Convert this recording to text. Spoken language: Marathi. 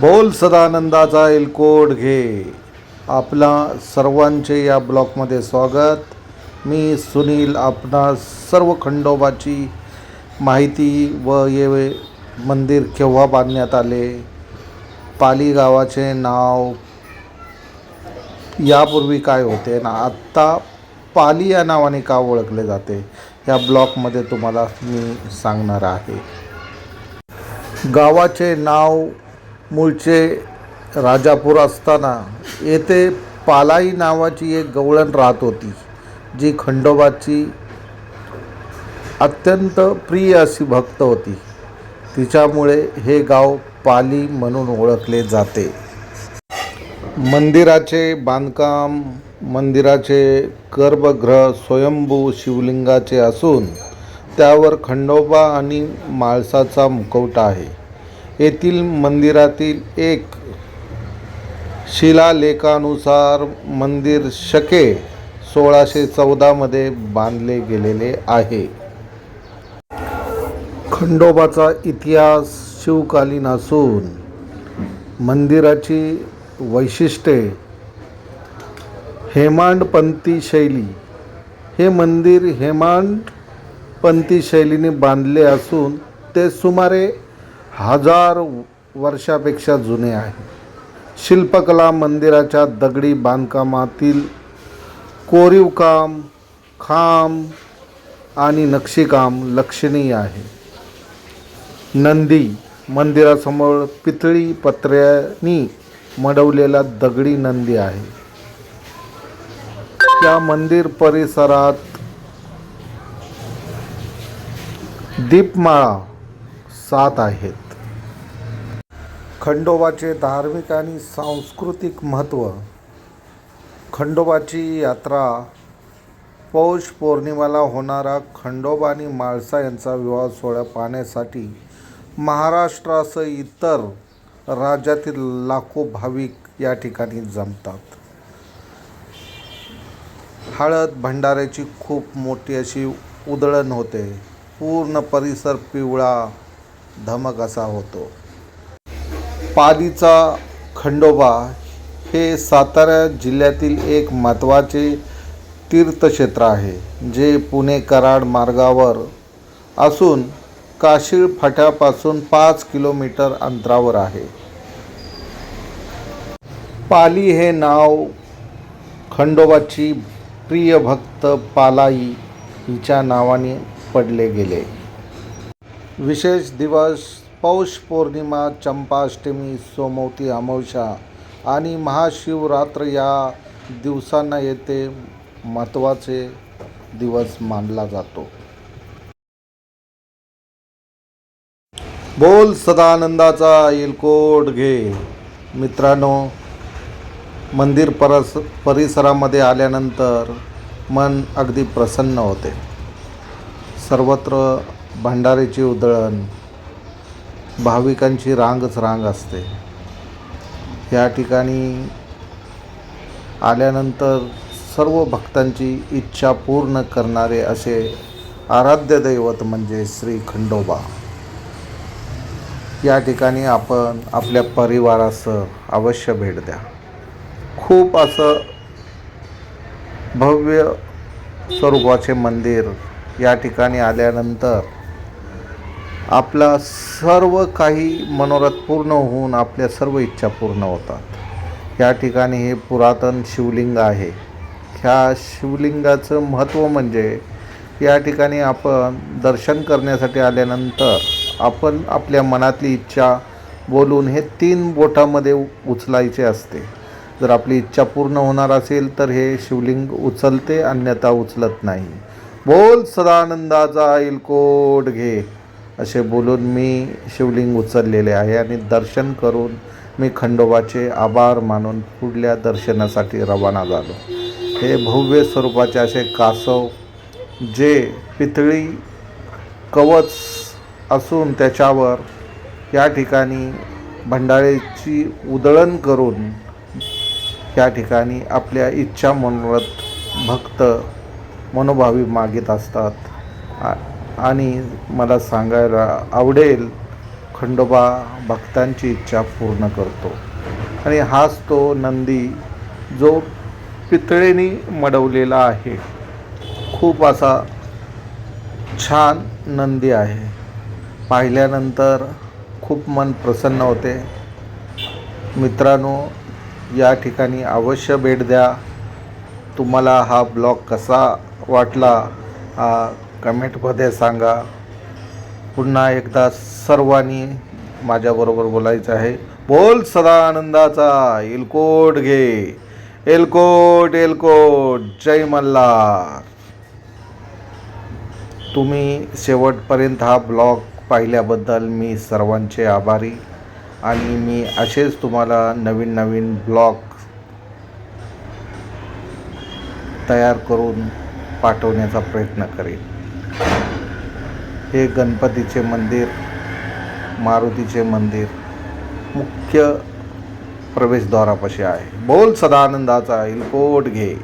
बोल सदानंदाचा एलकोड घे. आपला सर्वांचे या ब्लॉकमध्ये स्वागत. मी सुनील आपणा सर्व खंडोबाची माहिती व ये मंदिर केव्हा बांधण्यात आले? पाली गावाचे नाव यापूर्वी काय होते ना आत्ता पाली या नावाने का ओळखले जाते? या ब्लॉकमध्ये तुम्हाला मी सांगणार आहे. गावाचे नाव मूळचे राजापूर असताना येथे पालाई नावाची एक गवळण राहत होती जी खंडोबाची अत्यंत प्रिय अशी भक्त होती. तिच्यामुळे हे गाव पाली म्हणून ओळखले जाते. मंदिराचे बांधकाम मंदिराचे गर्भगृह स्वयंभू शिवलिंगाचे असून त्यावर खंडोबा आणि माळसाचा मुखवटा आहे. येथील मंदिरातील एक शिलालेखानुसार मंदिर शके सोळाशे चौदामध्ये बांधले गेलेले आहे. खंडोबाचा इतिहास शिवकालीन असून मंदिराची वैशिष्ट्ये हेमांडपंथी शैली. हे मंदिर हेमांडपंथी शैलीने बांधले असून ते सुमारे हजार वर्षापेक्षा जुने आहे. शिल्पकला मंदिराच्या दगडी बांधकामातील कोरीवकाम खांब आणि नक्षीकाम लक्षणीय आहे. नंदी मंदिरासमोर पितळी पत्र्यांनी मडवलेला दगडी नंदी आहे. त्या मंदिर परिसरात दीपमाळा सात आहेत. खंडोबाचे धार्मिक आणि सांस्कृतिक महत्त्व. खंडोबाची यात्रा पौष पौर्णिमेला होणारा खंडोबा आणि माळसा यांचा विवाह सोहळा पाहण्यासाठी महाराष्ट्रासह इतर राज्यातील लाखो भाविक या ठिकाणी जमतात. हळद भंडाऱ्याची खूप मोठी अशी उधळण होते. पूर्ण परिसर पिवळा धमक असा होतो. पालीचा खंडोबा हे सातारा जिल्ह्यातील एक महत्त्वाचे तीर्थक्षेत्र आहे जे पुणे कराड मार्गावर असून काशीळ फाट्यापासून पाच किलोमीटर अंतरावर आहे. पाली हे नाव खंडोबाची प्रिय भक्त पालाई हिच्या नावाने पडले गेले. विशेष दिवस पौष पौर्णिमा चंपाष्टमी सोमवती अमावस्या आणि महाशिवरात्र या दिवसांना येथे महत्त्वाचे दिवस मानला जातो. बोल सदानंदाचा इलकोट घे. मित्रांनो मंदिर परस परिसरामध्ये आल्यानंतर मन अगदी प्रसन्न होते. सर्वत्र भंडारीची उधळण भाविकांची रांगच रांग असते. या ठिकाणी आल्यानंतर सर्व भक्तांची इच्छा पूर्ण करणारे असे आराध्य दैवत म्हणजे श्री खंडोबा. या ठिकाणी आपण आपल्या परिवारासह अवश्य भेट द्या. खूप असं भव्य स्वरूपाचे मंदिर या ठिकाणी आल्यानंतर आपला सर्व काही मनोरथ पूर्ण होऊन आपल्या सर्व इच्छा पूर्ण होतात. या ठिकाणी हे पुरातन शिवलिंग आहे. ह्या शिवलिंगाचं महत्त्व म्हणजे या ठिकाणी आपण दर्शन करण्यासाठी आल्यानंतर आपण आपल्या मनातली इच्छा बोलून हे तीन बोटामध्ये उचलायचे असते. जर आपली इच्छा पूर्ण होणार असेल तर हे शिवलिंग उचलते अन्यथा उचलत नाही. बोल सदानंदाचा इलकोट घे. असे बोलून मी शिवलिंग उचललेले आहे आणि दर्शन करून मी खंडोबाचे आभार मानून पुढल्या दर्शनासाठी रवाना झालो. हे भव्य स्वरूपाचे असे कासव जे पितळी कवच असून त्याच्यावर या ठिकाणी भंडाळेची उदळण करून या ठिकाणी आपल्या इच्छा मनोरथ भक्त मनोभावी मागित असतात. आणि मला सांगायला आवडेल खंडोबा भक्तांची इच्छा पूर्ण करतो. आणि हाच तो नंदी जो पितळेने मडवलेला आहे. खूप असा छान नंदी आहे. पाहिल्यानंतर खूप मन प्रसन्न होते. मित्रांनो या ठिकाणी अवश्य भेट द्या. तुम्हाला हा ब्लॉग कसा वाटला हा कमेंटमध्ये सांगा. पुन्हा एकदा सर्वांनी माझ्याबरोबर बोलायचं आहे. बोल सदा आनंदाचा एलकोट घे. एलकोट एलकोट जय मल्हार. तुम्ही शेवटपर्यंत हा ब्लॉग पाहिल्याबद्दल मी सर्वांचे आभारी आणि मी असेच तुम्हाला नवीन नवीन ब्लॉग तयार करून पाठवण्याचा प्रयत्न करेन. हे गणपतीचे मंदिर मारुतीचे मंदिर मुख्य प्रवेशद्वारापाशी आहे. बोल सदानंदाचा इलकोट घे.